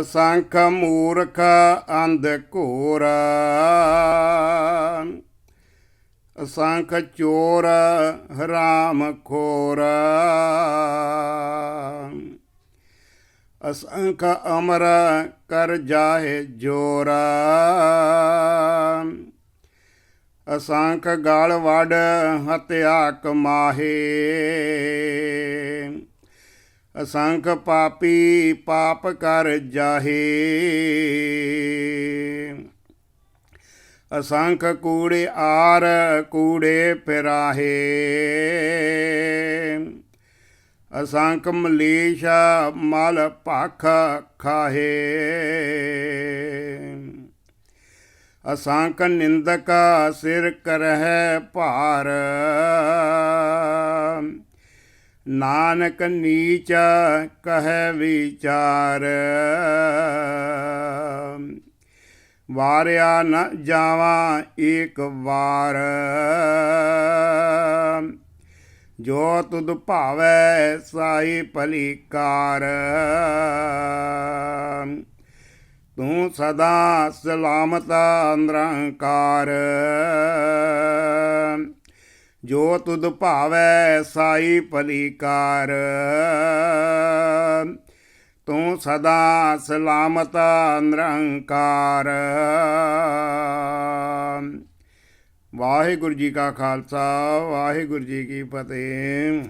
ਅਸੰਖ ਮੂਰਖ ਅੰਧ ਘੋਰ। ਅਸੰਖ ਚੋਰ ਹਰਾਮ ਖੋਰ। ਅਸੰਖ ਅਮਰ ਕਰ ਜਾਹੇ ਜੋਰ। ਅਸੰਖ ਗਾਲ ਵਡ ਹਤਿਆ ਕਮਾਹੇ ਅਸੰਖ ਪਾਪੀ ਪਾਪ ਕਰ ਜਾਹੇ। ਅਸੰਖ ਕੂੜੇ ਆਰ ਕੂੜੇ ਫਿਰਾਹੇ। ਅਸੰਖ ਮਲੀਸ਼ ਮਲ ਭਖ ਖਾਹੇ। ਅਸੰਖ ਨਿੰਦਕ ਸਿਰ ਕਰਹਿ ਭਾਰ। ਨਾਨਕ ਨੀਚ ਕਹੈ ਵਿਚਾਰ। ਵਾਰਿਆ ਨ ਜਾਵਾਂ ਏਕ ਵਾਰ। ਜੋ ਤੁਧ ਭਾਵੈ ਸਾਈ ਭਲੀ ਕਾਰ ਤੂੰ ਸਦਾ ਸਲਾਮਤ ਨਿਰੰਕਾਰ ਜੋ ਤੁਧ ਭਾਵੈ ਸਾਈ ਭਲੀ ਕਾਰ ਤੂੰ ਸਦਾ ਸਲਾਮਤ ਨਿਰੰਕਾਰ। ਵਾਹਿਗੁਰੂ ਜੀ ਕਾ ਖਾਲਸਾ, ਵਾਹਿਗੁਰੂ ਜੀ ਕੀ ਫਤਿਹ।